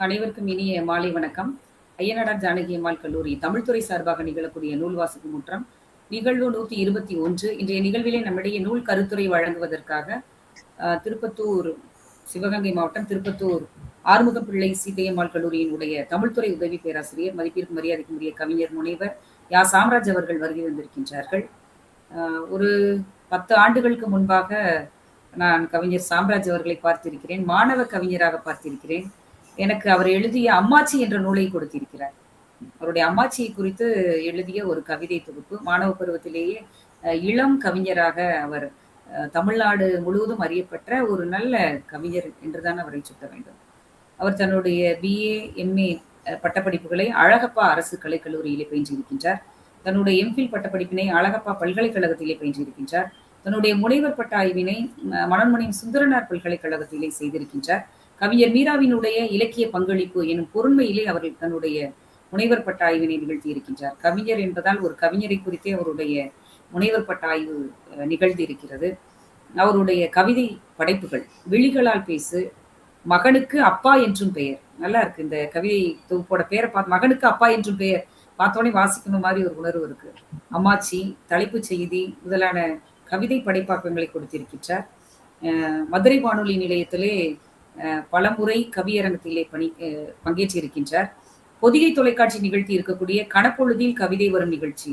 அனைவருக்கும் இனிய மாலை வணக்கம். ஐயனாடார் ஜானகி அம்மாள் கல்லூரி தமிழ்துறை சார்பாக நிகழக்கூடிய நூல் வாசிப்பு முற்றம் நிகழ்வு நூத்தி இருபத்தி ஒன்று. இன்றைய நிகழ்விலே நம்மிடையே நூல் கருத்துரை வழங்குவதற்காக அஹ், திருப்பத்தூர் சிவகங்கை மாவட்டம் திருப்பத்தூர் ஆறுமுகம் பிள்ளை சீதையம்மாள் கல்லூரியினுடைய தமிழ்துறை உதவி பேராசிரியர் மதிப்பிற்கு மரியாதைக்குரிய கவிஞர் முனைவர் யா சாம்ராஜ் அவர்கள் வருகை வந்திருக்கின்றார்கள். ஒரு பத்து ஆண்டுகளுக்கு முன்பாக நான் கவிஞர் சாம்ராஜ் அவர்களை பார்த்திருக்கிறேன். மாணவ கவிஞராக பார்த்திருக்கிறேன். எனக்கு அவர் எழுதிய அம்மாச்சி என்ற நூலை கொடுத்திருக்கிறார். அவருடைய அம்மாச்சியை குறித்து எழுதிய ஒரு கவிதை தொகுப்பு. மாணவ பருவத்திலேயே இளம் கவிஞராக அவர் தமிழ்நாடு முழுவதும் அறியப்பட்ட ஒரு நல்ல கவிஞர் என்றுதான் அவரை சுட்ட வேண்டும். அவர் தன்னுடைய பிஏ எம்ஏ பட்டப்படிப்புகளை அழகப்பா அரசு கலைக்கல்லூரியிலே பயின்றிருக்கின்றார். தன்னுடைய எம்ஃபில் பட்டப்படிப்பினை அழகப்பா பல்கலைக்கழகத்திலே பயின்றிருக்கின்றார். தன்னுடைய முனைவர் பட்ட ஆய்வினை ம- சுந்தரனார் பல்கலைக்கழகத்திலே செய்திருக்கின்றார். கவிஞர் மீராவினுடைய இலக்கிய பங்களிப்பு எனும் பொருண்மையிலே அவர்கள் தன்னுடைய முனைவர் பட்ட ஆய்வினை நிகழ்த்தி இருக்கின்றார். கவிஞர் என்பதால் ஒரு கவிஞரை குறித்தே அவருடைய முனைவர் பட்ட ஆய்வு நிகழ்த்தி இருக்கிறது. அவருடைய கவிதை படைப்புகள் விழிகளால் பேசு மகனுக்கு அப்பா என்றும் பெயர். நல்லா இருக்கு. இந்த கவிதை தொகுப்போட பேரை பார்த்து மகனுக்கு அப்பா என்றும் பெயர் பார்த்தோன்னே வாசிக்கணும் மாதிரி ஒரு உணர்வு இருக்கு. அம்மாச்சி தலைப்புச் செய்தி முதலான கவிதை படைப்பாக்கங்களை கொடுத்திருக்கின்றார். மதுரை வானொலி நிலையத்திலே பலமுறை கவியரங்கத்திலே பணி அஹ், பங்கேற்றிருக்கின்றார். பொதிகை தொலைக்காட்சி நிகழ்த்தி இருக்கக்கூடிய கணப்பொழுதில் கவிதை வரும் நிகழ்ச்சி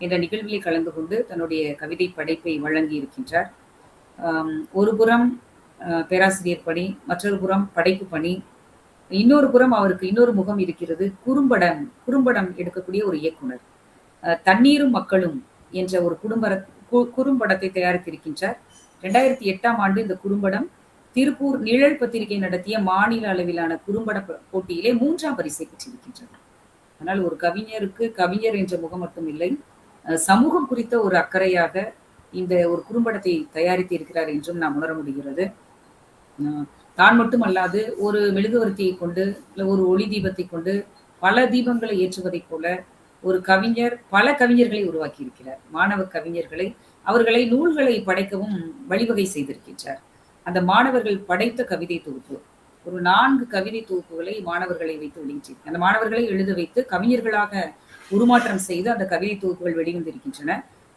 என்ற நிகழ்விலே கலந்து கொண்டு தன்னுடைய கவிதை படைப்பை வழங்கி இருக்கின்றார் ஒரு புறம் பேராசிரியர் பணி மற்றொரு புறம் படைப்பு பணி இன்னொரு புறம் அவருக்கு இன்னொரு முகம் இருக்கிறது குறும்படம் குறும்படம் எடுக்கக்கூடிய ஒரு இயக்குனர். தண்ணீரும் மக்களும் என்ற ஒரு குடும்ப கு- குறும்படத்தை தயாரித்திருக்கின்றார். ரெண்டாயிரத்தி எட்டாம் ஆண்டு இந்த குறும்படம் திருப்பூர் நிழல் பத்திரிகை நடத்திய மாநில அளவிலான குறும்பட போட்டியிலே மூன்றாம் பரிசை பெற்றிருக்கின்றது. ஆனால் ஒரு கவிஞருக்கு கவிஞர் என்ற முகம் மட்டும் இல்லை சமூகம் குறித்த ஒரு அக்கறையாக இந்த ஒரு குறும்படத்தை தயாரித்து இருக்கிறார் என்றும் நாம் உணர முடிகிறது. அஹ், தான் மட்டுமல்லாது ஒரு மெழுகுவர்த்தியை கொண்டு இல்லை ஒரு ஒளி தீபத்தை கொண்டு பல தீபங்களை ஏற்றுவதைப் போல ஒரு கவிஞர் பல கவிஞர்களை உருவாக்கி இருக்கிறார் மாணவ கவிஞர்களை அவர்களை நூல்களை படைக்கவும் வழிவகை செய்திருக்கின்றார். அந்த மாணவர்கள் படைத்த கவிதை தொகுப்பு. ஒரு நான்கு கவிதை தொகுப்புகளை மாணவர்களை வைத்து வெளியிட்டிருக்கு அந்த மாணவர்களை எழுத வைத்து கவிஞர்களாக உருமாற்றம் செய்து அந்த கவிதை தொகுப்புகள் வெளிவந்திருக்கின்றன.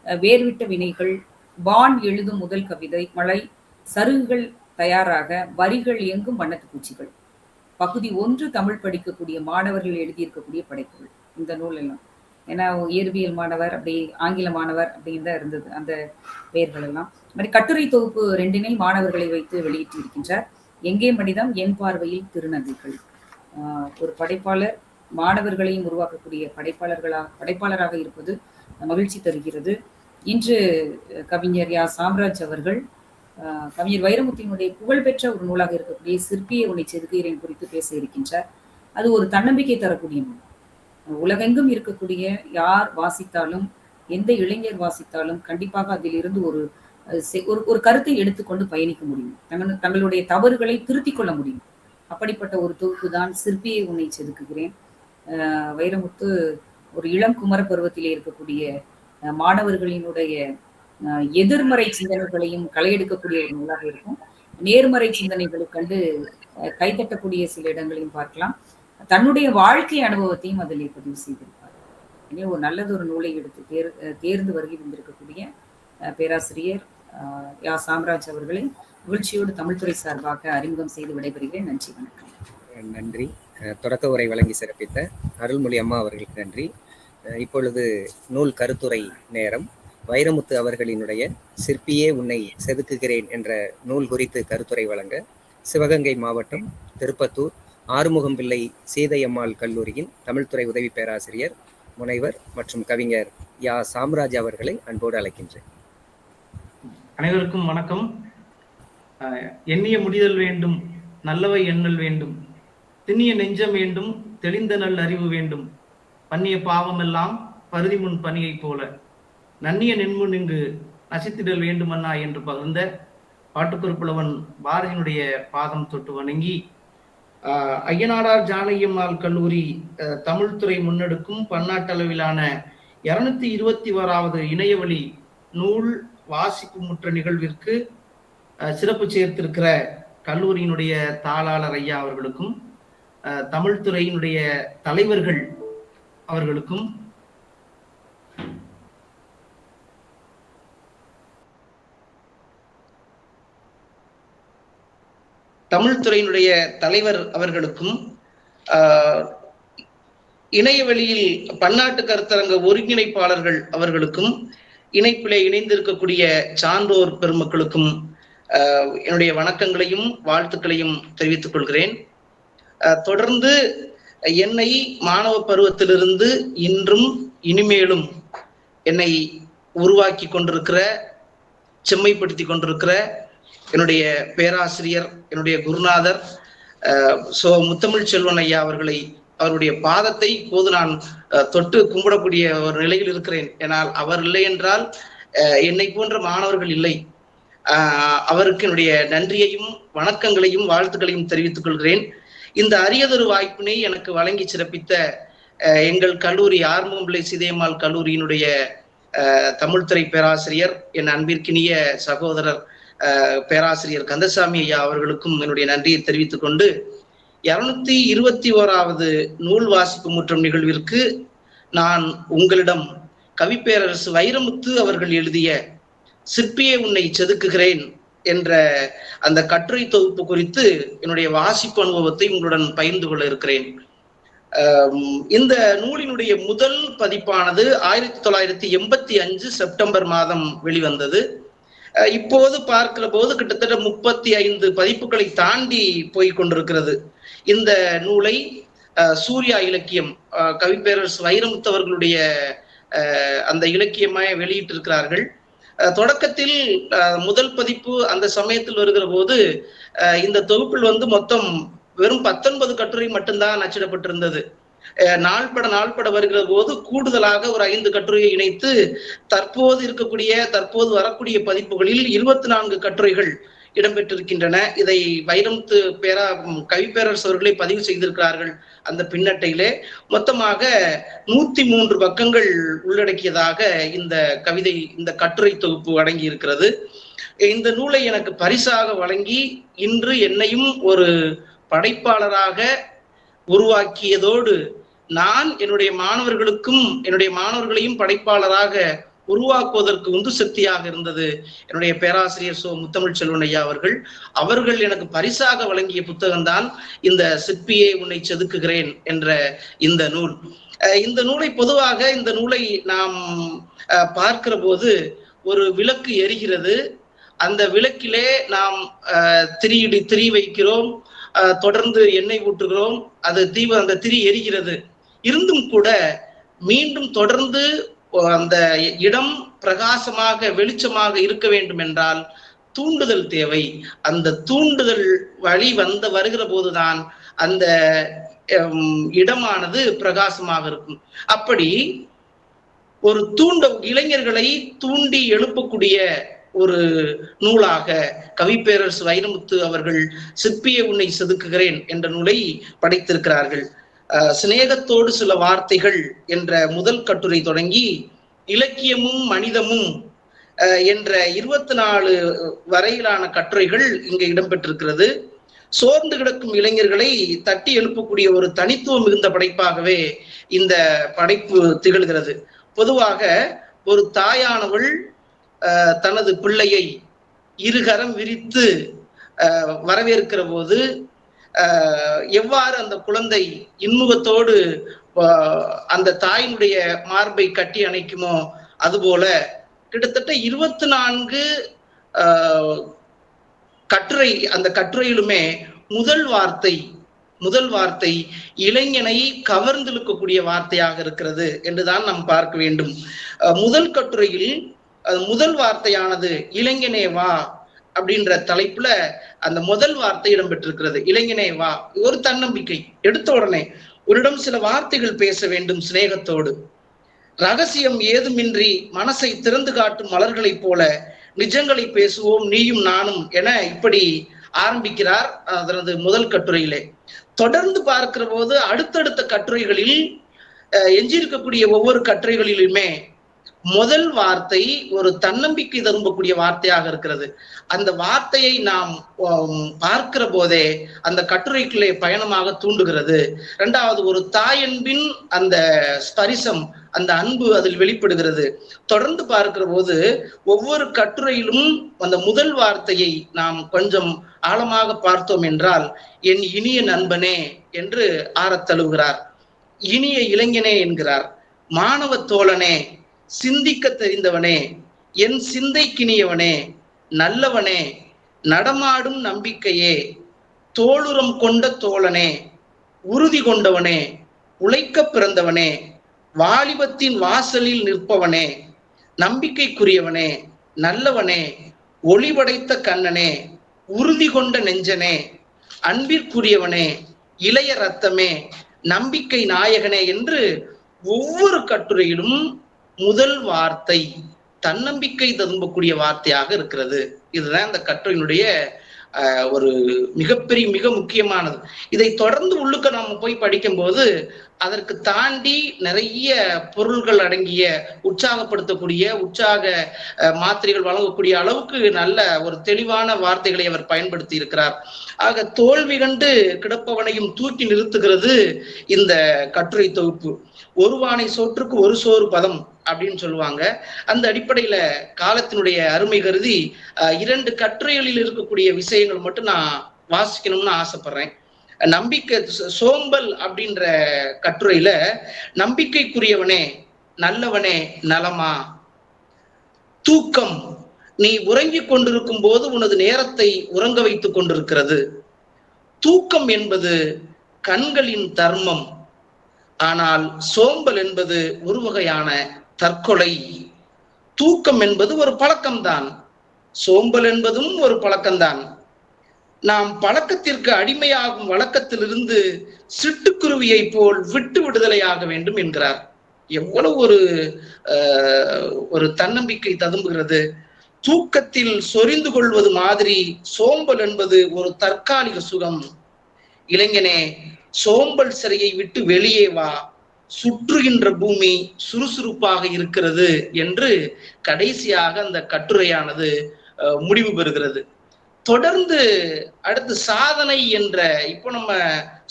வேர்விட்ட வினைகள் வான் எழுதும் முதல் கவிதை மழை சருகுகள் தயாராக வரிகள் எங்கும் வண்ணத்து பூச்சிகள் பகுதி ஒன்று தமிழ் படிக்கக்கூடிய மாணவர்கள் எழுதியிருக்கக்கூடிய படைப்புகள். இந்த நூல் எல்லாம் ஏன்னா இயற்பியல் மாணவர் அப்படி ஆங்கில மாணவர் அப்படின்னு தான் இருந்தது அந்த பெயர்கள் எல்லாம். மாதிரி கட்டுரை தொகுப்பு ரெண்டினை மாணவர்களை வைத்து வெளியிட்டு இருக்கின்றார் எங்கே மனிதம் என் பார்வையில் திருநங்கைகள். ஆஹ் ஒரு படைப்பாளர் மாணவர்களையும் உருவாக்கக்கூடிய படைப்பாளர்களாக படைப்பாளராக இருப்பது மகிழ்ச்சி தருகிறது. இன்று கவிஞர் யா. சாம்ராஜ் அவர்கள் கவிஞர் வைரமுத்தினுடைய புகழ்பெற்ற ஒரு நூலாக இருக்கக்கூடிய சிற்பியை உன்னை செதுக்குகிறேன் குறித்து பேச இருக்கின்றார். அது ஒரு தன்னம்பிக்கை தரக்கூடிய நூல். உலகெங்கும் இருக்கக்கூடிய யார் வாசித்தாலும் எந்த இளைஞர் வாசித்தாலும் கண்டிப்பாக அதிலிருந்து ஒரு ஒரு ஒரு கருத்தை எடுத்துக்கொண்டு பயணிக்க முடியும். தங்கள் தங்களுடைய தவறுகளை திருத்திக் கொள்ள முடியும். அப்படிப்பட்ட ஒரு தொகுப்பு தான் சிற்பியை உன்னை செதுக்குகிறேன். வைரமுத்து ஒரு இளம் குமர பருவத்திலே இருக்கக்கூடிய மாணவர்களினுடைய அஹ், எதிர்மறை சிந்தனைகளையும் களையெடுக்கக்கூடிய ஒரு நூலாக இருக்கும். நேர்மறை சிந்தனைகளை கண்டு கைத்தட்டக்கூடிய சில இடங்களையும் பார்க்கலாம். தன்னுடைய வாழ்க்கை அனுபவத்தையும் அதிலே பதிவு செய்திருப்பார். எனவே ஒரு நல்லது ஒரு நூலை எடுத்து தேர் தேர்ந்து வருகை வந்திருக்கக்கூடிய பேராசிரியர் யா சாம்ராஜ் அவர்களை மகிழ்ச்சியோடு தமிழ்துறை சார்பாக அறிமுகம் செய்து விடைபெறுகிறேன். நன்றி வணக்கம். நன்றி. தொடக்க உரை வழங்கி சிறப்பித்த அருள்மொழி அம்மா அவர்களுக்கு நன்றி. இப்பொழுது நூல் கருத்துரை நேரம். வைரமுத்து அவர்களினுடைய சிற்பியே உன்னை செதுக்குகிறேன் என்ற நூல் குறித்து கருத்துரை வழங்க சிவகங்கை மாவட்டம் திருப்பத்தூர் ஆறுமுகம் பிள்ளை சீதையம்மாள் கல்லூரியின் தமிழ்துறை உதவி பேராசிரியர் முனைவர் மற்றும் கவிஞர் யா சாம்ராஜ் அவர்களை அன்போடு அழைக்கின்றேன். அனைவருக்கும் வணக்கம். அஹ், எண்ணிய முடிதல் வேண்டும் நல்லவை எண்ணல் வேண்டும் திண்ணிய நெஞ்சம் வேண்டும் தெளிந்த நல் அறிவு வேண்டும். பண்ணிய பாவமெல்லாம் பருதி முன் பணியைப் போல. நன்னிய நின்முன் இங்கு நசித்திடல் வேண்டுமன்னா என்று பகிர்ந்த பாட்டுக்குறிப்புலவன் பாரதியினுடைய பாதம் தொட்டு வணங்கி ஐயனாடார் ஜானகியம்மாள் கல்லூரி தமிழ்துறை முன்னெடுக்கும் பன்னாட்டளவிலான இருநூத்தி இருபத்தி ஓராவது இணையவழி நூல் வாசிப்பு முற்ற நிகழ்விற்கு சிறப்பு சேர்த்திருக்கிற கல்லூரியினுடைய தாளாளர் ஐயா அவர்களுக்கும் தமிழ்துறையினுடைய தலைவர்கள் அவர்களுக்கும் தமிழ் துறையினுடைய தலைவர் அவர்களுக்கும் ஆஹ், இணையவெளியில் பன்னாட்டு கருத்தரங்க ஒருங்கிணைப்பாளர்கள் அவர்களுக்கும் இணைப்பிலே இணைந்திருக்கக்கூடிய சான்றோர் பெருமக்களுக்கும் என்னுடைய வணக்கங்களையும் வாழ்த்துக்களையும் தெரிவித்துக் கொள்கிறேன். தொடர்ந்து என்னை மாணவ பருவத்திலிருந்து இன்றும் இனிமேலும் என்னை உருவாக்கி கொண்டிருக்கிற செம்மைப்படுத்தி கொண்டிருக்கிற என்னுடைய பேராசிரியர் என்னுடைய குருநாதர் சோ முத்தமிழ் செல்வன் ஐயா அவர்களை அவருடைய பாதத்தை இப்போது நான் தொட்டு கும்பிடக்கூடிய ஒரு நிலையில் இருக்கிறேன். ஏனால் அவர் இல்லை என்றால் என்னை போன்ற மாணவர்கள் இல்லை. அவருக்கு என்னுடைய நன்றியையும் வணக்கங்களையும் வாழ்த்துக்களையும் தெரிவித்துக் கொள்கிறேன். இந்த அரியதொரு வாய்ப்பினை எனக்கு வழங்கி சிறப்பித்த எங்கள் கல்லூரி ஆர்மம்பிள்ளை சிதையம்மாள் கல்லூரியினுடைய தமிழ்துறை பேராசிரியர் என் அன்பிற்கினிய சகோதரர் பேராசிரியர் கந்தசாமி ஐயா அவர்களுக்கும் என்னுடைய நன்றியை தெரிவித்துக் கொண்டு இருநூத்தி இருபத்தி ஓராவது நூல் வாசிப்பு முற்றம் நிகழ்விற்கு நான் உங்களிடம் கவிப்பேரரசு வைரமுத்து அவர்கள் எழுதிய சிற்பியே உன்னை செதுக்குகிறேன் என்ற அந்த கட்டுரை தொகுப்பு குறித்து என்னுடைய வாசிப்பு அனுபவத்தை உங்களுடன் பகிர்ந்து கொள்ள இருக்கிறேன். இந்த நூலினுடைய முதல் பதிப்பானது ஆயிரத்தி தொள்ளாயிரத்தி எண்பத்தி அஞ்சு செப்டம்பர் மாதம் வெளிவந்தது. இப்போது பார்க்கிற போது கிட்டத்தட்ட முப்பத்தி ஐந்து பதிப்புகளை தாண்டி போய் கொண்டிருக்கிறது. இந்த நூலை சூர்யா இலக்கியம் அஹ், கவிப்பேரரசு வைரமுத்தவர்களுடைய அந்த இலக்கியமாய் வெளியிட்டிருக்கிறார்கள். தொடக்கத்தில் முதல் பதிப்பு அந்த சமயத்தில் வருகிற போது இந்த தொகுப்பில் வந்து மொத்தம் வெறும் பத்தொன்பது கட்டுரை மட்டும்தான் அச்சிடப்பட்டிருந்தது. நாள்பட நாள்பட வருகிற போது கூடுதலாக ஒரு ஐந்து கட்டுரையை இணைத்து தற்போது இருக்கக்கூடிய தற்போது வரக்கூடிய பதிப்புகளில் இருபத்தி நான்கு கட்டுரைகள் இடம்பெற்றிருக்கின்றன. இதை வைரமுத்து பேரா கவிப்பேரரசு அவர்களே பதிவு செய்திருக்கிறார்கள் அந்த பின்னட்டையிலே. மொத்தமாக நூத்தி மூன்று பக்கங்கள் உள்ளடக்கியதாக இந்த கவிதை இந்த கட்டுரை தொகுப்பு அடங்கி இருக்கிறது இந்த நூலை எனக்கு பரிசாக வழங்கி இன்று என்னையும் ஒரு படைப்பாளராக உருவாக்கியதோடு நான் என்னுடைய மாணவர்களுக்கும் என்னுடைய மாணவர்களையும் படைப்பாளராக உருவாக்குவதற்கு உந்து சக்தியாக இருந்தது. என்னுடைய பேராசிரியர் சோ முத்தமிழ் செல்வன் ஐயா அவர்கள். அவர்கள் எனக்கு பரிசாக வழங்கிய புத்தகம்தான் இந்த சிற்பியை உன்னை செதுக்குகிறேன் என்ற இந்த நூல். இந்த நூலை பொதுவாக இந்த நூலை நாம் பார்க்கிற போது ஒரு விளக்கு எரிகிறது. அந்த விளக்கிலே நாம் திரியிடி திரி வைக்கிறோம். தொடர்ந்து எண்ணெய் ஊற்றுகிறோம். அது தீவு அந்த திரி எரிகிறது. இருந்தும் கூட மீண்டும் தொடர்ந்து அந்த இடம் பிரகாசமாக வெளிச்சமாக இருக்க வேண்டும் என்றால் தூண்டுதல் தேவை. அந்த தூண்டுதல் வழி வந்த வருகிற போதுதான் அந்த இடமானது பிரகாசமாக இருக்கும். அப்படி ஒரு தூண்ட இளைஞர்களை தூண்டி எழுப்பக்கூடிய ஒரு நூலாக கவிப்பேரரசு வைரமுத்து அவர்கள் சிற்பிய உன்னை செதுக்குகிறேன் என்ற நூலை படைத்திருக்கிறார்கள். சிநேகத்தோடு சில வார்த்தைகள் என்ற முதல் கட்டுரை தொடங்கி இலக்கியமும் மனிதமும் என்ற இருபத்தி நாலு வரையிலான கட்டுரைகள் இங்கு இடம்பெற்றிருக்கிறது. சோர்ந்து கிடக்கும் இளைஞர்களை தட்டி எழுப்பக்கூடிய ஒரு தனித்துவம் மிகுந்த படைப்பாகவே இந்த படைப்பு திகழ்கிறது. பொதுவாக ஒரு தாயானவள் தனது பிள்ளையை இருகரம் விரித்து வரவேற்கிற போது எவ்வாறு அந்த குழந்தை இன்முகத்தோடு அந்த தாயினுடைய மார்பை கட்டி அணைக்குமோ அதுபோல கிட்டத்தட்ட இருபத்தி நான்கு கட்டுரை அந்த கட்டுரையிலுமே முதல் வார்த்தை முதல் வார்த்தை இளைஞனை கவர்ந்திழுக்கக்கூடிய வார்த்தையாக இருக்கிறது என்றுதான் நாம் பார்க்க வேண்டும். முதல் கட்டுரையில் முதல் வார்த்தையானது இளைஞனே வா அப்படின்ற தலைப்புல அந்த முதல் வார்த்தை இடம்பெற்றிருக்கிறது இளைஞனே வா ஒரு தன்னம்பிக்கை எடுத்த உடனே உன்னிடம் சில வார்த்தைகள் பேச வேண்டும் சிநேகத்தோடு. ரகசியம் ஏதுமின்றி மனசை திறந்து காட்டும் மலர்களைப் போல நிஜங்களை பேசுவோம் நீயும் நானும் என இப்படி ஆரம்பிக்கிறார் அதனது முதல் கட்டுரையிலே. தொடர்ந்து பார்க்கிற போது அடுத்தடுத்த கட்டுரைகளில் எஞ்சியிருக்கக்கூடிய ஒவ்வொரு கட்டுரைகளிலுமே முதல் வார்த்தை ஒரு தன்னம்பிக்கை தரும்பக்கூடிய வார்த்தையாக இருக்கிறது. அந்த வார்த்தையை நாம் பார்க்கிற போதே அந்த கட்டுரைக்குள்ளே பயணமாக தூண்டுகிறது. இரண்டாவது ஒரு தாயன்பின் அந்த ஸ்பரிசம் அந்த அன்பு அதில் வெளிப்படுகிறது. தொடர்ந்து பார்க்கிற போது ஒவ்வொரு கட்டுரையிலும் அந்த முதல் வார்த்தையை நாம் கொஞ்சம் ஆழமாக பார்த்தோம் என்றால் என் இனிய நண்பனே என்று ஆறத் தழுவுகிறார் இனிய இளைஞனே என்கிறார். மாணவ தோழனே சிந்திக்க தெரிந்தவனே என் சிந்தைக்கினியவனே நல்லவனே நடமாடும் நம்பிக்கையே தோளுரம் கொண்ட தோழனே உறுதி கொண்டவனே உழைக்க பிறந்தவனே வாலிபத்தின் வாசலில் நிற்பவனே நம்பிக்கைக்குரியவனே நல்லவனே ஒளிவடைத்த கண்ணனே உறுதி கொண்ட நெஞ்சனே அன்பிற்குரியவனே இளைய ரத்தமே நம்பிக்கை நாயகனே என்று ஒவ்வொரு கட்டுரையிலும் முதல் வார்த்தை தன்னம்பிக்கை ததும்பக்கூடிய வார்த்தையாக இருக்கிறது. இதுதான் இந்த கட்டுரையினுடைய ஒரு மிகப்பெரிய மிக முக்கியமானது. இதை தொடர்ந்து உள்ளுக்க நாம போய் படிக்கும்போது அதற்கு தாண்டி நிறைய பொருள்கள் அடங்கிய உற்சாகப்படுத்தக்கூடிய உற்சாக மாத்திரைகள் வழங்கக்கூடிய அளவுக்கு நல்ல ஒரு தெளிவான வார்த்தைகளை அவர் பயன்படுத்தி இருக்கிறார். ஆக தோல்வி கண்டு கிடப்பவனையும் தூக்கி நிறுத்துகிறது இந்த கட்டுரை தொகுப்பு. ஒருவானை சோற்றுக்கு ஒரு சோறு பதம். அப்படின்னு சொல்லுவாங்க. அந்த அடிப்படையில காலத்தினுடைய அருமை கருதி இரண்டு கட்டுரைகளில் இருக்கக்கூடிய விஷயங்கள் மட்டும் நான் வாசிக்கணும்னு ஆசைப்படுறேன். நம்பிக்கை சோம்பல் அப்படின்ற கட்டுரையில நம்பிக்கைக்குரியவனே நல்லவனே நலமா? தூக்கம் நீ உறங்கிக் கொண்டிருக்கும் போது உனது நேரத்தை உறங்க வைத்துக் கொண்டிருக்கிறது. தூக்கம் என்பது கண்களின் தர்மம். ஆனால் சோம்பல் என்பது ஒரு வகையான தற்கொலை. தூக்கம் என்பது ஒரு பழக்கம்தான். சோம்பல் என்பதும் ஒரு பழக்கம்தான். நாம் பழக்கத்திற்கு அடிமையாகும் வழக்கத்திலிருந்து சிட்டுக்குருவியை போல் விட்டு விடுதலையாக வேண்டும் என்கிறார். எவ்வளவு ஒரு ஒரு தன்னம்பிக்கை ததும்புகிறது. தூக்கத்தில் சொரிந்து கொள்வது மாதிரி சோம்பல் என்பது ஒரு தற்காலிக சுகம். இளைஞனே சோம்பல் சிறையை விட்டு வெளியே வா. சுற்றுகின்ற பூமி சுறுசுறுப்பாக இருக்கிறது என்று கடைசியாக அந்த கட்டுரையானது முடிவு பெறுகிறது. தொடர்ந்து அடுத்து சாதனை என்ற இப்போ நம்ம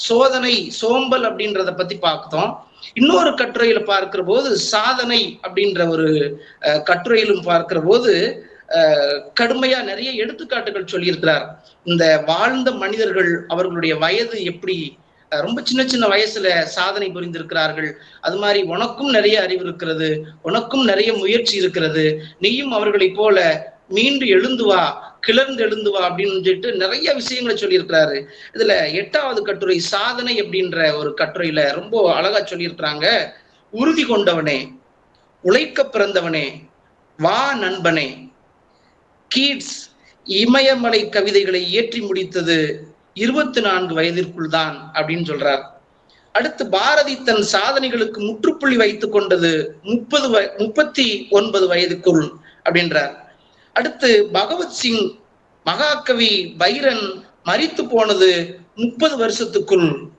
சோதனை சோம்பல் அப்படின்றத பத்தி பார்த்தோம். இன்னொரு கட்டுரையில பார்க்கிற போது சாதனை அப்படின்ற ஒரு கட்டுரையிலும் பார்க்கிற போது கடுமையா நிறைய எடுத்துக்காட்டுகள் சொல்லியிருக்கிறார். இந்த வாழ்ந்த மனிதர்கள் அவர்களுடைய வயது எப்படி ரொம்ப சின்ன சின்ன வயசுல சாதனை புரிந்திருக்கிறார்கள். அது மாதிரி உனக்கும் நிறைய அறிவு இருக்கிறது உனக்கும் நிறைய முயற்சி இருக்கிறது. நீயும் அவர்களைப் போல மீண்டு எழுந்து வா கிளர்ந்து எழுந்து வா அப்படின்னு சொல்லிட்டு நிறைய விஷயங்களை சொல்லியிருக்கிறாரு. இதுல எட்டாவது கட்டுரை சாதனை அப்படின்ற ஒரு கட்டுரையில ரொம்ப அழகா சொல்லியிருக்கிறாங்க. உறுதி கொண்டவனே உழைக்க பிறந்தவனே வா நண்பனே. கீட்ஸ் இமயமலை கவிதைகளை இயற்றி முடித்தது இருபத்தி நான்கு வயதிற்குள் தான் அப்படின்னு சொல்றார். அடுத்து பாரதி தன் சாதனைகளுக்கு முற்றுப்புள்ளி வைத்துக் கொண்டது முப்பது வய முப்பத்தி ஒன்பது வயதுக்குள் அப்படின்றார். அடுத்து பகவத் சிங் மகாகவி பைரன் மறித்து போனது முப்பது வருஷத்துக்குள்.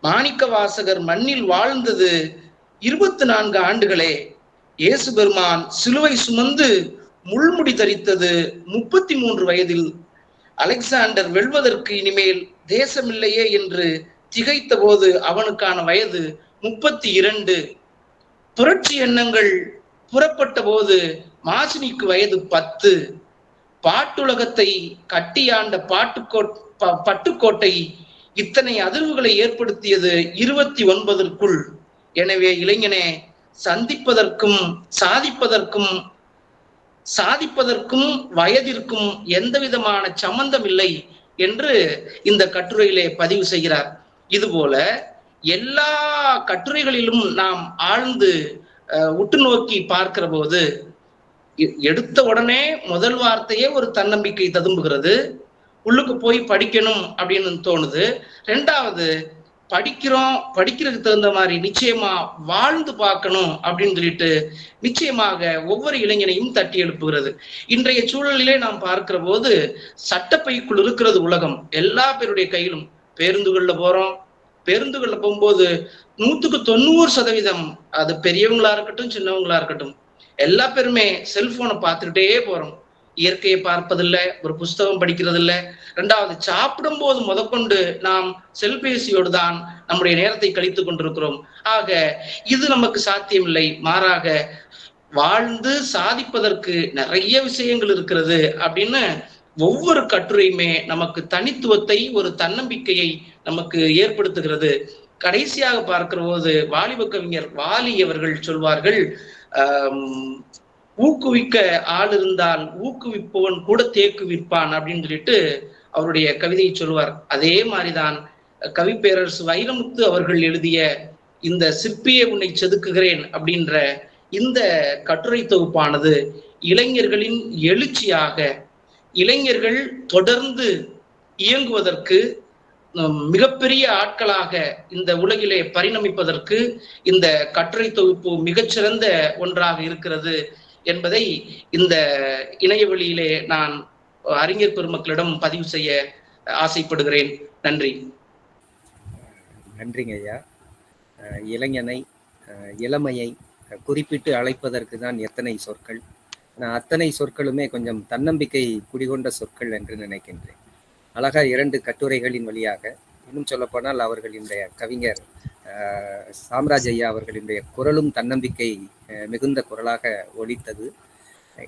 மாணிக்க வாசகர் மண்ணில் வாழ்ந்தது இருபத்தி நான்கு ஆண்டுகளே. இயேசு பெருமான் சிலுவை சுமந்து முள்முடி தரித்தது முப்பத்தி மூன்று வயதில். அலெக்சாண்டர் வெல்வதற்கு இனிமேல் தேசமில்லையே என்று திகைத்த போது அவனுக்கான வயது முப்பத்தி இரண்டு புரட்சி எண்ணங்கள் புறப்பட்ட போது மாசினிக்கு வயது பத்து. பாட்டுலகத்தை கட்டியாண்ட பாட்டுக்கோட் ப- பட்டுக்கோட்டை இத்தனை அதிர்வுகளை ஏற்படுத்தியது இருபத்தி ஒன்பதற்குள் எனவே இளைஞனே சந்திப்பதற்கும் சாதிப்பதற்கும் சாதிப்பதற்கும் வயதிற்கும் எந்த விதமான சம்பந்தம் இல்லை என்று இந்த கட்டுரையிலே பதிவு செய்கிறார். இதுபோல எல்லா கட்டுரைகளிலும் நாம் ஆழ்ந்து உற்று நோக்கி பார்க்கிற போது எடுத்த உடனே முதல் வார்த்தையே ஒரு தன்னம்பிக்கை ததும்புகிறது. உள்ளுக்கு போய் படிக்கணும் அப்படின்னு தோணுது. ரெண்டாவது படிக்கிறோம் படிக்கிறதுக்கு தகுந்த மாதிரி நிச்சயமா வாழ்ந்து பார்க்கணும் அப்படின்னு சொல்லிட்டு நிச்சயமாக ஒவ்வொரு இளைஞனையும் தட்டி எழுப்புகிறது. இன்றைய சூழலிலே நாம் பார்க்கிற போது சட்டப்பைக்குள் இருக்கிறது உலகம். எல்லா பேருடைய கையிலும் பேருந்துகள்ல போறோம். பேருந்துகள்ல போகும்போது நூத்துக்கு தொண்ணூறு சதவீதம் அது பெரியவங்களா இருக்கட்டும் சின்னவங்களா இருக்கட்டும் எல்லா பேருமே செல்போனை பார்த்துக்கிட்டே போறோம். இயற்கையை பார்ப்பதில்லை ஒரு புஸ்தகம் படிக்கிறதில்லை. ரெண்டாவது சாப்பிடும் போது முதற்கொண்டு நாம் செல்பேசியோடு தான் நம்முடைய நேரத்தை கழித்துக் கொண்டிருக்கிறோம். ஆக இது நமக்கு சாத்தியமில்லை. மாறாக வாழ்ந்து சாதிப்பதற்கு நிறைய விஷயங்கள் இருக்கிறது அப்படின்னு ஒவ்வொரு கட்டுரையுமே நமக்கு தனித்துவத்தை ஒரு தன்னம்பிக்கையை நமக்கு ஏற்படுத்துகிறது. கடைசியாக பார்க்கிற போது வாலிப கவிஞர் வாலி அவர்கள் சொல்வார்கள் ஊக்குவிக்க ஆள் இருந்தால் ஊக்குவிப்பவன் கூட தேக்கு விற்பான் அப்படின்னு சொல்லிட்டு அவருடைய கவிதையை சொல்வார் அதே மாதிரிதான் கவி பேரரசு வைரமுத்து அவர்கள் எழுதிய இந்த சிற்பியை உன்னை செதுக்குகிறேன் அப்படின்ற இந்த கட்டுரை தொகுப்பானது இளைஞர்களின் எழுச்சியாக இளைஞர்கள் தொடர்ந்து இயங்குவதற்கு மிகப்பெரிய ஆட்களாக இந்த உலகிலே பரிணமிப்பதற்கு இந்த கட்டுரை தொகுப்பு மிகச்சிறந்த ஒன்றாக இருக்கிறது. என்பதை இந்த இணையவழியிலே நான் அறிஞர் பெருமக்களிடம் பதிவு செய்ய ஆசைப்படுகிறேன். நன்றி. நன்றிங்க ஐயா. அஹ் இளைஞனை இளமையை குறிப்பிட்டு அழைப்பதற்கு தான் எத்தனை சொற்கள். நான் அத்தனை சொற்களுமே கொஞ்சம் தன்னம்பிக்கை குடிகொண்ட சொற்கள் என்று நினைக்கின்றேன். அழகா இரண்டு கட்டுரைகளின் வழியாக இன்னும் சொல்லப்போனால் அவர்கள் இந்த கவிஞர் சாம்ராஜ் ஐயா அவர்களினுடைய குரலும் தன்னம்பிக்கை அஹ், மிகுந்த குரலாக ஒலித்தது.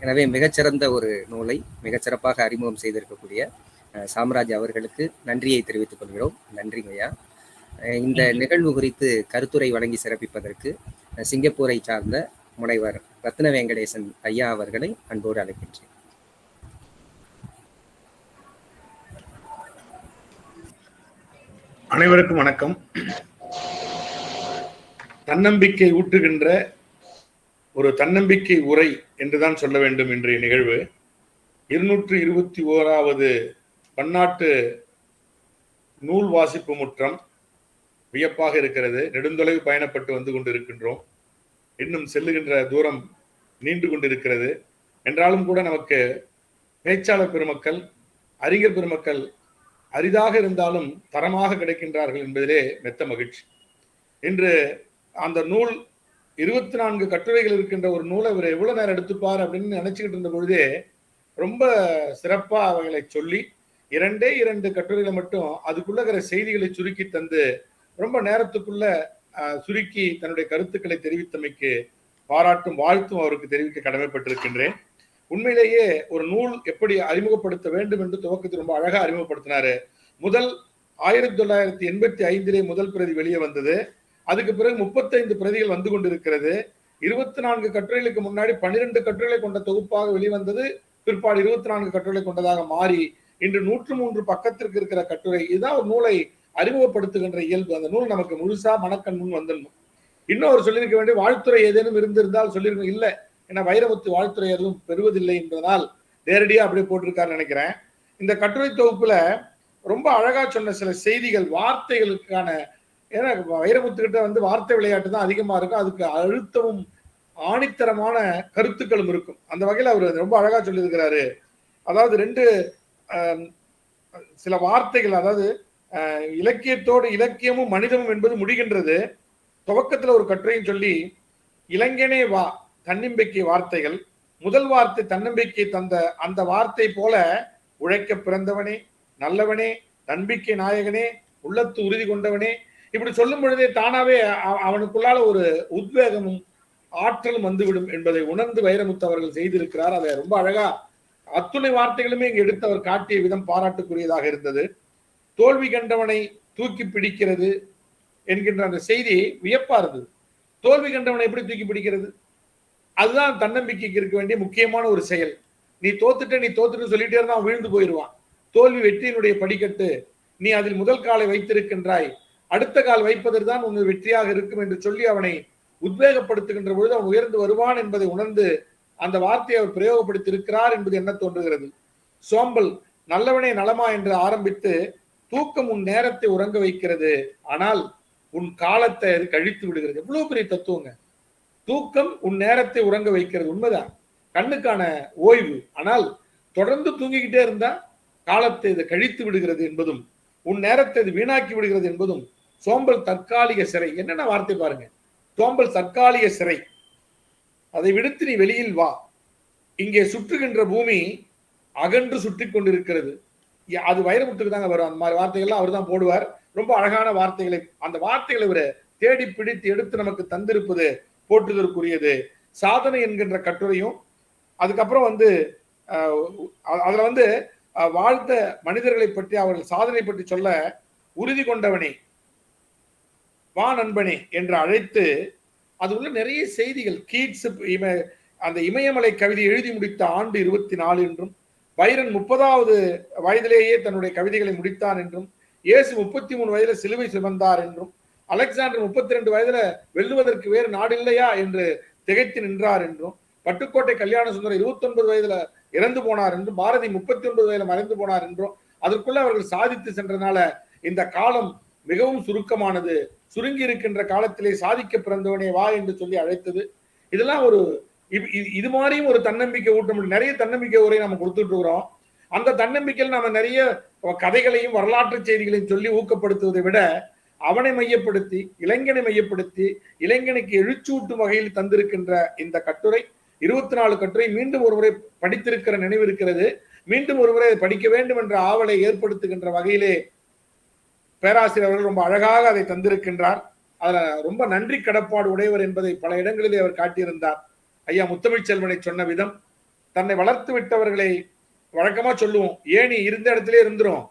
எனவே மிகச்சிறந்த ஒரு நூலை மிகச்சிறப்பாக அறிமுகம் செய்திருக்கக்கூடிய அஹ், சாம்ராஜ் அவர்களுக்கு நன்றியை தெரிவித்துக் கொள்கிறோம். நன்றிங்க ஐயா. இந்த நிகழ்வு குறித்து கருத்துரை வழங்கி சிறப்பிப்பதற்கு சிங்கப்பூரை சார்ந்த முனைவர் ரத்ன வெங்கடேசன் ஐயா அவர்களை அன்போடு அழைக்கின்றேன். அனைவருக்கும் வணக்கம். தன்னம்பிக்கை ஊட்டுகின்ற ஒரு தன்னம்பிக்கை உரை என்றுதான் சொல்ல வேண்டும் இன்றைய நிகழ்வு. இருநூற்று இருபத்தி ஓராவது பன்னாட்டு நூல் வாசிப்பு முற்றம் வியப்பாக இருக்கிறது. நெடுந்தொலைவு பயணப்பட்டு வந்து கொண்டிருக்கின்றோம். இன்னும் செல்லுகின்ற தூரம் நீண்டு கொண்டிருக்கிறது. என்றாலும் கூட நமக்கு பேச்சாளர் பெருமக்கள் அறிஞர் பெருமக்கள் அரிதாக இருந்தாலும் தரமாக கிடைக்கின்றார்கள் என்பதிலே மெத்த மகிழ்ச்சி. இன்று அந்த நூல் இருபத்தி நான்கு கட்டுரைகள் இருக்கின்ற ஒரு நூலை இவர் எவ்வளவு நேரம் எடுத்துப்பார் அப்படின்னு நினைச்சுக்கிட்டு இருந்த பொழுதே ரொம்ப சிறப்பா அவைகளை சொல்லி இரண்டே இரண்டு கட்டுரைகளை மட்டும் அதுக்குள்ள இருக்கிற செய்திகளை சுருக்கி தந்து ரொம்ப நேரத்துக்குள்ள சுருக்கி தன்னுடைய கருத்துக்களை தெரிவித்தமைக்கு பாராட்டும் வாழ்த்தும் அவருக்கு தெரிவிக்க கடமைப்பட்டிருக்கின்றேன். உண்மையிலேயே ஒரு நூல் எப்படி அறிமுகப்படுத்த வேண்டும் என்று துவக்கத்தில் ரொம்ப அழகா அறிமுகப்படுத்தினாரு. முதல் ஆயிரத்தி தொள்ளாயிரத்தி எண்பத்தி ஐந்திலே முதல் பிரதி வெளியே வந்தது. அதுக்கு பிறகு முப்பத்தைந்து பிரதிகள் வந்து கொண்டிருக்கிறது. இருபத்தி நான்கு கட்டுரைகளுக்கு முன்னாடி பன்னிரண்டு கட்டுரைகளை கொண்ட தொகுப்பாக வெளிவந்தது. பிற்பாடு இருபத்தி நான்கு கட்டுரைகளை கொண்டதாக மாறி இன்று நூற்று மூன்று பக்கத்திற்கு இருக்கிற கட்டுரை. இதுதான் ஒரு நூலை அறிமுகப்படுத்துகின்ற இயல்பு. அந்த நூல் நமக்கு முழுசா மனக்கண் முன் வந்துடணும். இன்னும் சொல்லியிருக்க வேண்டிய வாழ்த்துறை ஏதேனும் இருந்திருந்தால் சொல்லியிருக்கணும் இல்லை ஏன்னா வைரமுத்து வாழ்த்துறை எதுவும் பெறுவதில்லை என்பதனால் நேரடியாக அப்படியே போட்டிருக்காருன்னு நினைக்கிறேன். இந்த கட்டுரை தொகுப்புல ரொம்ப அழகா சொன்ன சில செய்திகள் வார்த்தைகளுக்கான ஏன்னா வைரமுத்து கிட்ட வந்து வார்த்தை விளையாட்டு தான் அதிகமா இருக்கும். அதுக்கு அழுத்தமும் ஆணித்தரமான கருத்துக்களும் இருக்கும். அந்த வகையில் அவர் ரொம்ப அழகா சொல்லியிருக்கிறாரு. அதாவது ரெண்டு சில வார்த்தைகள் அதாவது இலக்கியத்தோடு இலக்கியமும் மனிதமும் என்பது முடிகின்றது. துவக்கத்துல ஒரு கட்டுரையும் சொல்லி இளைஞனே வா தன்னம்பிக்கை வார்த்தைகள். முதல் வார்த்தை தன்னம்பிக்கை தந்த அந்த வார்த்தை போல உழைக்க பிறந்தவனே நல்லவனே நம்பிக்கை நாயகனே உள்ளத்து உறுதி கொண்டவனே இப்படி சொல்லும் பொழுதே தானாவே அவனுக்குள்ளால ஒரு உத்வேகமும் ஆற்றலும் வந்துவிடும் என்பதை உணர்ந்து வைரமுத்து அவர்கள் செய்திருக்கிறார். அதை ரொம்ப அழகா அத்துணை வார்த்தைகளுமே இங்கு எடுத்து அவர் காட்டிய விதம் பாராட்டுக்குரியதாக இருந்தது. தோல்வி கண்டவனை தூக்கி பிடிக்கிறது என்கின்ற அந்த செய்தி வியப்பா இருந்தது. தோல்வி கண்டவனை எப்படி தூக்கி பிடிக்கிறது? அதுதான் தன்னம்பிக்கைக்கு இருக்க வேண்டிய முக்கியமான ஒரு செயல். நீ தோத்துட்ட நீ தோத்துட்டு சொல்லிட்டே இருந்தா விழுந்து போயிடுவான். தோல்வி வெற்றியினுடைய படிக்கட்டு நீ அதில் முதல் காலை வைத்திருக்கின்றாய். அடுத்த கால் வைப்பதற்கு தான் உனது வெற்றியாக இருக்கும் என்று சொல்லி அவனை உத்வேகப்படுத்துகின்ற பொழுது அவன் உயர்ந்து வருவான் என்பதை உணர்ந்து அந்த வார்த்தையை அவர் பிரயோகப்படுத்தி இருக்கிறார் என்பது என்ன தோன்றுகிறது? சோம்பல் நல்லவனே நலமா என்று ஆரம்பித்து தூக்கம் உன் நேரத்தை உறங்க வைக்கிறது. ஆனால் உன் காலத்தை அது கழித்து விடுகிறது. எவ்வளவு பெரிய தத்துவங்க. தூக்கம் உன் நேரத்தை உறங்க வைக்கிறது. உண்மைதான். கண்ணுக்கான ஓய்வு. ஆனால் தொடர்ந்து தூங்கிக்கிட்டே இருந்தா காலத்தை இது கழித்து விடுகிறது என்பதும் உன் நேரத்தை இது வீணாக்கி விடுகிறது என்பதும் சோம்பல் தற்காலிக சிறை. என்னென்ன வார்த்தை பாருங்க. சோம்பல் தற்காலிக சிறை. அதை விடுத்து நீ வெளியில் வா. இங்கே சுற்றுகின்ற பூமி அகன்று சுற்றி கொண்டிருக்கிறது. அது வைரமுத்துக்கு தாங்க வரும். அந்த மாதிரி வார்த்தைகள்லாம் அவர் தான் போடுவார். ரொம்ப அழகான வார்த்தைகளை அந்த வார்த்தைகளை அவர் தேடி பிடித்து எடுத்து நமக்கு தந்திருப்பது போற்றுதற்குரியது. சாதனை என்கின்ற கட்டுரையும் அதுக்கப்புறம் வந்து அதுல வந்து வாழ்த்த மனிதர்களை பற்றி அவர்கள் சாதனை பற்றி சொல்ல உறுதி கொண்டவனே. வா நண்பனே என்று அழைத்து அது உள்ள நிறைய செய்திகள் கீட்ஸ் இம அந்த இமயமலை கவிதை எழுதி முடித்த ஆண்டு இருபத்தி நாலு என்றும் வைரன் முப்பதாவது வயதிலேயே தன்னுடைய கவிதைகளை முடித்தான் என்றும் இயேசு முப்பத்தி மூணு வயதுல சிலுவை சுமந்தார் என்றும் அலெக்சாண்டர் முப்பத்தி ரெண்டு வயதுல வெல்லுவதற்கு வேறு நாடு இல்லையா என்று திகைத்து நின்றார் என்றும் பட்டுக்கோட்டை கல்யாண சுந்தரம் இருபத்தி ஒன்பது வயதுல இறந்து போனார் என்றும் பாரதி முப்பத்தி ஒன்பது வயதுல மறைந்து போனார் என்றும் அதற்குள்ள அவர்கள் சாதித்து சென்றனால இந்த காலம் மிகவும் சுருக்கமானது சுருங்கி இருக்கின்ற காலத்திலே சாதிக்க பிறந்தவனே வா என்று சொல்லி அழைத்தது. இதெல்லாம் ஒரு இது- இது- இது மாதிரியும் ஒரு தன்னம்பிக்கை ஊட்ட முடியும் நிறைய தன்னம்பிக்கை உரை நம்ம கொடுத்துட்டு இருக்கிறோம். அந்த தன்னம்பிக்கையில் நம்ம நிறைய கதைகளையும் வரலாற்று செய்திகளையும் சொல்லி ஊக்கப்படுத்துவதை விட அவனை மையப்படுத்தி இளைஞனை மையப்படுத்தி இளைஞனுக்கு எழுச்சூட்டும் வகையில் தந்திருக்கின்ற இந்த கட்டுரை இருபத்தி நாலு கட்டுரை மீண்டும் ஒருமுறை படித்திருக்கிற நினைவு இருக்கிறது. மீண்டும் ஒருமுறை படிக்க வேண்டும் என்ற ஆவலை ஏற்படுத்துகின்ற வகையிலே பேராசிரியர் அவர்கள் ரொம்ப அழகாக அதை தந்திருக்கின்றார். அதில் ரொம்ப நன்றி கடப்பாடு உடையவர் என்பதை பல இடங்களிலே அவர் காட்டியிருந்தார். ஐயா முத்தமிழ் செல்வனை சொன்ன விதம் தன்னை வளர்த்து விட்டவர்களை வழக்கமாக சொல்லுவோம். ஏணி இருந்த இடத்துல இருந்துரும்.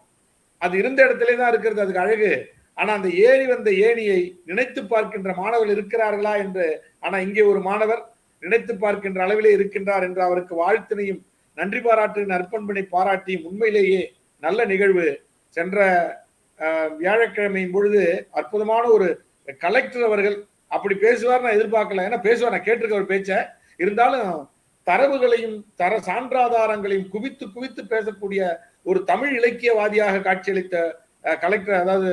அது இருந்த இடத்திலே தான் இருக்கிறது அதுக்கு அழகு. ஆனா அந்த ஏறி வந்த ஏணியை நினைத்து பார்க்கின்ற மாணவர்கள் இருக்கிறார்களா என்று ஆனா இங்கே ஒரு மாணவர் நினைத்து பார்க்கின்ற அளவிலே இருக்கின்றார் என்று அவருக்கு வாழ்த்தினையும் நன்றி பாராட்டு நற்பண்பினை பாராட்டியும் உண்மையிலேயே நல்ல நிகழ்வு. சென்ற வியாழக்கிழமையின் பொழுது அற்புதமான ஒரு கலெக்டர் அவர்கள் அப்படி பேசுவார் நான் எதிர்பார்க்கல. ஏன்னா பேசுவார் நான் கேட்டிருக்க ஒரு பேச்ச. இருந்தாலும் தரவுகளையும் தர சான்றாதாரங்களையும் குவித்து குவித்து பேசக்கூடிய ஒரு தமிழ் இலக்கியவாதியாக காட்சியளித்த கலெக்டர் அதாவது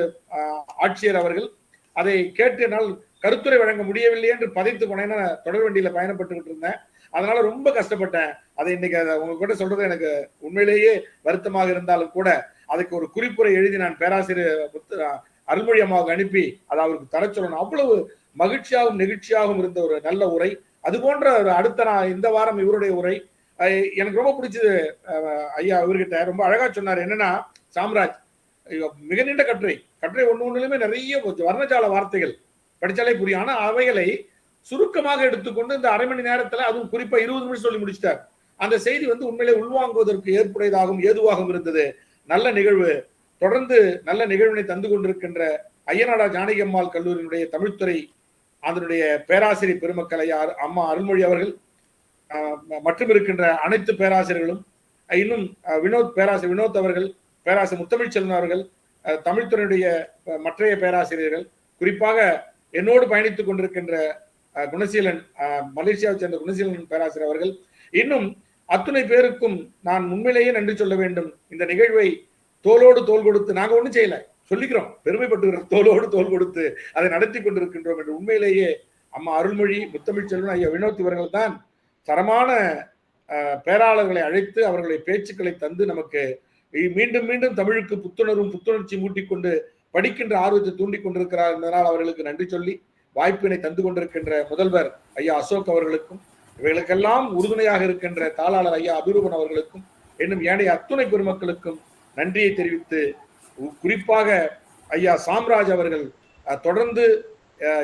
ஆட்சியர் அவர்கள் அதை கேட்டு என்னால் கருத்துரை வழங்க முடியவில்லை என்று பதைத்து போனேன் நான் தொடர் வண்டியில பயணப்பட்டுக்கிட்டு இருந்தேன். அதனால ரொம்ப கஷ்டப்பட்டேன். அதை இன்னைக்கு அதை கூட சொல்றது எனக்கு உண்மையிலேயே வருத்தமாக இருந்தாலும் கூட அதுக்கு ஒரு குறிப்புரை எழுதி நான் பேராசிரியர் அருள்மொழி அம்மாவுக்கு அனுப்பி அதை அவருக்கு தர சொல்லணும். அவ்வளவு மகிழ்ச்சியாகவும் நெகிழ்ச்சியாகவும் இருந்த ஒரு நல்ல உரை. அது போன்ற ஒரு அடுத்த நான் இந்த வாரம் இவருடைய உரை. எனக்கு ரொம்ப பிடிச்சது ஐயா இவர்கிட்ட. ரொம்ப அழகா சொன்னார். என்னன்னா சாம்ராஜ் மிக நீண்ட கட்டுரை. கட்டுரை ஒன்று ஒன்றுலையுமே நிறைய கொஞ்சம் வர்ணஜால வார்த்தைகள் படித்தாலே புரியும். ஆனால் அவைகளை சுருக்கமாக எடுத்துக்கொண்டு இந்த அரை மணி நேரத்தில் அதுவும் குறிப்பாக இருபது நிமிஷம் சொல்லி முடிச்சிட்டார். அந்த செய்தி வந்து உண்மையிலே உள்வாங்குவதற்கு ஏற்புடையதாகவும் ஏதுவாகவும் இருந்தது. நல்ல நிகழ்வு தொடர்ந்து நல்ல நிகழ்வினை தந்து கொண்டிருக்கின்ற ஐயனாடா ஜானகி அம்மாள் கல்லூரியினுடைய தமிழ்துறை அதனுடைய பேராசிரியர் பெருமக்கள் ஐயா அரு- அம்மா அருள்மொழி அவர்கள் ஆஹ், மற்றும் இருக்கின்ற அனைத்து பேராசிரியர்களும் இன்னும் அஹ், வினோத் பேராசிரியர் வினோத் அவர்கள் பேராசிரியர் முத்தமிழ்ச்செல்வன் அவர்கள் அஹ், தமிழ்துறையுடைய மற்றைய பேராசிரியர்கள் குறிப்பாக என்னோடு பயணித்துக் கொண்டிருக்கின்ற குணசீலன் மலேசியாவை சேர்ந்த குணசீலன் பேராசிரியர் அவர்கள் இன்னும் அத்துணை பேருக்கும் நான் உண்மையிலேயே நன்றி சொல்ல வேண்டும். இந்த நிகழ்வை தோலோடு தோல் கொடுத்து நாங்க ஒண்ணும் செய்யல. சொல்லிக்கிறோம். பெருமைப்பட்டுகிறோம் தோலோடு தோல் கொடுத்து அதை நடத்தி கொண்டிருக்கின்றோம் என்று உண்மையிலேயே அம்மா அருள்மொழி முத்தமிழ் செல்வன் ஐயா வினோத் இவர்கள் தான் தரமான பேராளர்களை அழைத்து அவர்களுடைய பேச்சுக்களை தந்து நமக்கு மீண்டும் மீண்டும் தமிழுக்கு புத்துணர்வும் புத்துணர்ச்சி மூட்டிக்கொண்டு படிக்கின்ற ஆர்வத்தை தூண்டிக் கொண்டிருக்கிறார். என்பதனால் அவர்களுக்கு நன்றி சொல்லி வாய்ப்பினை தந்து கொண்டிருக்கின்ற முதல்வர் ஐயா அசோக் அவர்களுக்கும் இவைகளுக்கெல்லாம் உறுதுணையாக இருக்கின்ற தாளாளர் ஐயா அபிரூபன் அவர்களுக்கும் இன்னும் ஏனைய அத்துணை பெருமக்களுக்கும் நன்றியை தெரிவித்து குறிப்பாக ஐயா சாம்ராஜ் அவர்கள் தொடர்ந்து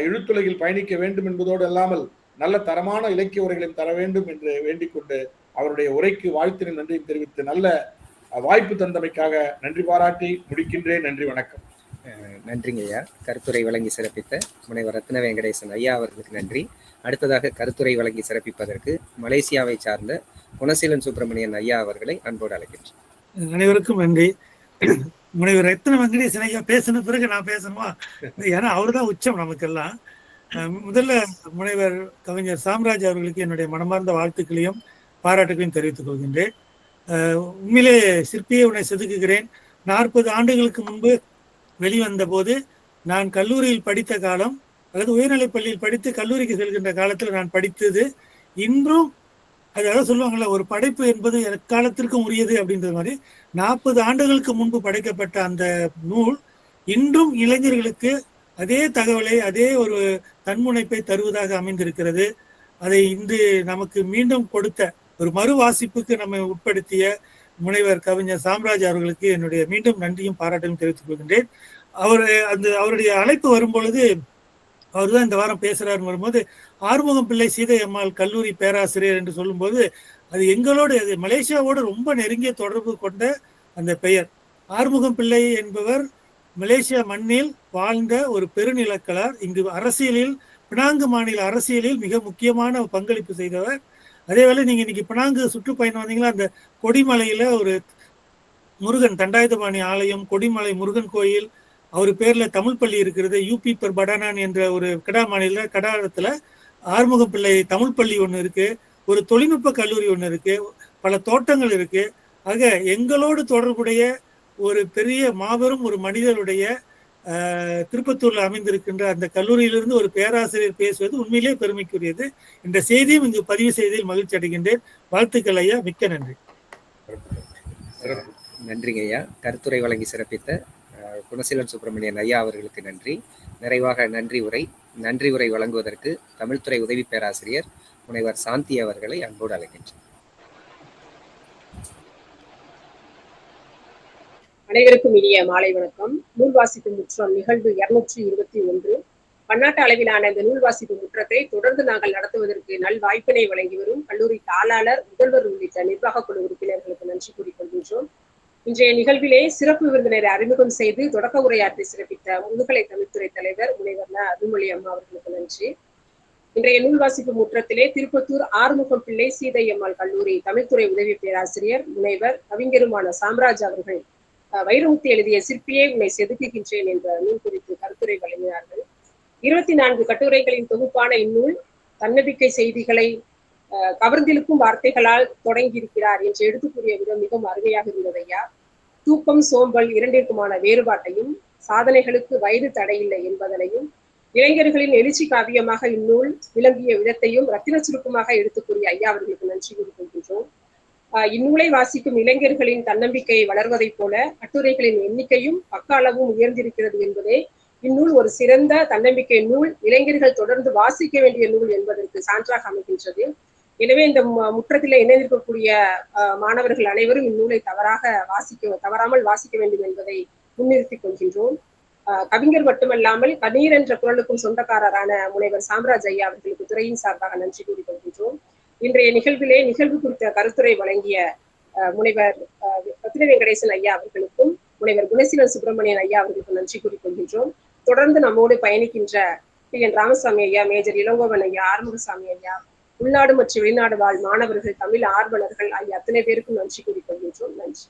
எழுத்துலகில் பயணிக்க வேண்டும் என்பதோடு அல்லாமல் நல்ல தரமான இலக்கிய உரைகளையும் தர வேண்டும் என்று வேண்டிக் கொண்டு அவருடைய உரைக்கு வாழ்த்தினை நன்றியும் தெரிவித்து நல்ல வாய்ப்பு தந்தமைக்காக நன்றி பாராட்டி முடிக்கின்றேன். நன்றி வணக்கம். நன்றிங்க ஐயா. கருத்துரை வழங்கி சிறப்பித்த முனைவர் ரத்ன வெங்கடேசன் ஐயா அவர்களுக்கு நன்றி. அடுத்ததாக கருத்துரை வழங்கி சிறப்பிப்பதற்கு மலேசியாவை சார்ந்த குணசீலன் சுப்பிரமணியன் ஐயா அவர்களை அன்போடு அழைக்கின்றேன். அனைவருக்கும் நன்றி. முனைவர் ரத்ன வெங்கடேசன் ஐயா பேசின பிறகு நான் பேசணுமா? ஏன்னா அவர்தான் உச்சம் நமக்கெல்லாம். அஹ் முதல்ல முனைவர் கவிஞர் சாம்ராஜ் அவர்களுக்கு என்னுடைய மனமார்ந்த வாழ்த்துக்களையும் பாராட்டுகளையும் தெரிவித்துக் கொள்கின்றேன். உண்மையிலே சிற்பியை உன்னை செதுக்குகிறேன். நாற்பது ஆண்டுகளுக்கு முன்பு வெளிவந்த போது நான் கல்லூரியில் படித்த காலம் அதாவது உயர்நிலைப் பள்ளியில் படித்து கல்லூரிக்கு செல்கின்ற காலத்தில் நான் படித்தது இன்றும் அதாவது சொல்லுவாங்கல்ல ஒரு படைப்பு என்பது எக்காலத்திற்கும் உரியது அப்படின்றது மாதிரி நாற்பது ஆண்டுகளுக்கு முன்பு படைக்கப்பட்ட அந்த நூல் இன்றும் இளைஞர்களுக்கு அதே தகவலை அதே ஒரு தன்முனைப்பை தருவதாக அமைந்திருக்கிறது. அதை இன்று நமக்கு மீண்டும் கொடுத்த ஒரு மறு வாசிப்புக்கு நம்மை உட்படுத்திய முனைவர் கவிஞர் சாம்ராஜ் அவர்களுக்கு என்னுடைய மீண்டும் நன்றியும் பாராட்டும் தெரிவித்துக் கொள்கின்றேன். அவர் அந்த அவருடைய அழைப்பு வரும்பொழுது அவர் தான் இந்த வாரம் பேசுறாருன்னு வரும்போது ஆறுமுகம் பிள்ளை சீதை அம்மாள் கல்லூரி பேராசிரியர் என்று சொல்லும்போது அது எங்களோடு அது மலேசியாவோடு ரொம்ப நெருங்கிய தொடர்பு கொண்ட அந்த பெயர். ஆறுமுகம் பிள்ளை என்பவர் மலேசியா மண்ணில் வாழ்ந்த ஒரு பெருநிலக்கலார் இங்கு அரசியலில் பினாங்கு மாநில அரசியலில் மிக முக்கியமான பங்களிப்பு செய்தவர். அதேவேளை நீங்க இன்னைக்கு பினாங்கு சுற்றுப்பயணம் வந்தீங்களா அந்த கொடிமலையில ஒரு முருகன் தண்டாயுதபாணி ஆலயம் கொடிமலை முருகன் கோயில் அவர் பேர்ல தமிழ் பள்ளி இருக்கிறது யூபி பர் படானான் என்ற ஒரு கடா மாநில கடாரத்துல ஆறுமுகம் பிள்ளை தமிழ் பள்ளி ஒன்று இருக்கு ஒரு தொழில்நுட்ப கல்லூரி ஒன்று இருக்கு பல தோட்டங்கள் இருக்கு. ஆக எங்களோடு தொடர்புடைய ஒரு பெரிய மாபெரும் ஒரு மனிதருடைய திருப்பத்தூரில் திருப்பத்தூர்ல அமைந்திருக்கின்ற அந்த கல்லூரியிலிருந்து ஒரு பேராசிரியர் பேசுவது உண்மையிலே பெருமைக்குரியது. இந்த செய்தியும் இங்கு பதிவு செய்தியில் மகிழ்ச்சி அடைகின்றேன். வாழ்த்துக்கள் ஐயா மிக்க நன்றி. நன்றிங்க ஐயா. கருத்துரை வழங்கி சிறப்பித்த குணசீலன் சுப்பிரமணியன் ஐயா அவர்களுக்கு நன்றி. நிறைவாக நன்றி உரை நன்றி உரை வழங்குவதற்கு தமிழ்துறை உதவி பேராசிரியர் முனைவர் சாந்தி அவர்களை அன்போடு அழைக்கின்றேன். அனைவருக்கும் இனிய மாலை வணக்கம். நூல் வாசிப்பு முற்றம் நிகழ்வு இருநூற்றி இருபத்தி ஒன்று. பன்னாட்டு அளவிலான இந்த நூல் வாசிப்பு முற்றத்தை தொடர்ந்து நாங்கள் நடத்துவதற்கு நல் வாய்ப்பினை வழங்கி வரும் கல்லூரி தாளாளர் முதல்வர் உள்ளிட்ட நிர்வாக குழு உறுப்பினர்களுக்கு நன்றி கூறிக்கொள்கின்றோம் இன்றைய நிகழ்விலே சிறப்பு விருந்தினரை அறிமுகம் செய்து தொடக்க உரையாற்றி சிறப்பித்த முதுகலை தமிழ்துறை தலைவர் முனைவர் ந. அருள்மொழி அம்மா அவர்களுக்கு நன்றி இன்றைய நூல் வாசிப்பு முற்றத்திலே திருப்பத்தூர் ஆறுமுகம் பிள்ளை சீதையம்மாள் கல்லூரி தமிழ்துறை உதவி பேராசிரியர் முனைவர் கவிஞருமான சாம்ராஜ் அவர்கள் அஹ் வைரமுத்து எழுதிய சிற்பியே உன்னை செதுக்குகின்றேன் என்ற நூல் குறித்து கருத்துரை வழங்கினார்கள் இருபத்தி நான்கு கட்டுரைகளின் தொகுப்பான இந்நூல் தன்னம்பிக்கை செய்திகளை கவர்ந்திழுக்கும் வார்த்தைகளால் தொடங்கியிருக்கிறார் என்று எடுத்து கூறிய விதம் மிகவும் அருமையாக இருந்தது ஐயா. தூக்கம் சோம்பல் இரண்டிற்குமான வேறுபாட்டையும் சாதனைகளுக்கு வயது தடையில்லை என்பதனையும் இளைஞர்களின் எழுச்சி காவியமாக இந்நூல் விளங்கிய விதத்தையும் ரத்தின சுருக்கமாக எடுத்து கூறிய ஐயா அவர்களுக்கு நன்றி கூறிக்கொள்கின்றோம். இந்நூலை வாசிக்கும் இளைஞர்களின் தன்னம்பிக்கை வளர்வதைப் போல கட்டுரைகளின் எண்ணிக்கையும் பக்க அளவும் உயர்ந்திருக்கிறது என்பதே இந்நூல் ஒரு சிறந்த தன்னம்பிக்கை நூல். இளைஞர்கள் தொடர்ந்து வாசிக்க வேண்டிய நூல் என்பதற்கு சான்றாக அமைகின்றது. எனவே இந்த முற்றத்தில் முற்றத்திலே இணைந்திருக்கக்கூடிய மாணவர்கள் அனைவரும் இந்நூலை தவறாக வாசிக்க தவறாமல் வாசிக்க வேண்டும் என்பதை முன்னிறுத்திக் கொள்கின்றோம். ஆஹ் கவிஞர் மட்டுமல்லாமல் கண்ணீர் என்ற குரலுக்கும் சொந்தக்காரரான முனைவர் சாம்ராஜ் ஐயா அவர்களுக்கு துறையின் சார்பாக நன்றி கூறிக்கொள்கின்றோம் இன்றைய நிகழ்விலே நிகழ்வு குறித்த கருத்துரை வழங்கிய அஹ், முனைவர் அஹ், வெங்கடேசன் ஐயா அவர்களுக்கும் முனைவர் குணசீலன் சுப்பிரமணியன் ஐயா அவர்களுக்கும் நன்றி கூறிக்கொள்கின்றோம் தொடர்ந்து நம்மோடு பயணிக்கின்ற டி என். ராமசாமி ஐயா மேஜர் இளங்கோவன் ஐயா ஆறுமுகசாமி ஐயா உள்நாடு மற்றும் வெளிநாடு வாழ் மாணவர்கள் தமிழ் ஆர்வலர்கள் ஆகிய அத்தனை பேருக்கும் நன்றி கூறிக்கொள்கின்றோம். நன்றி.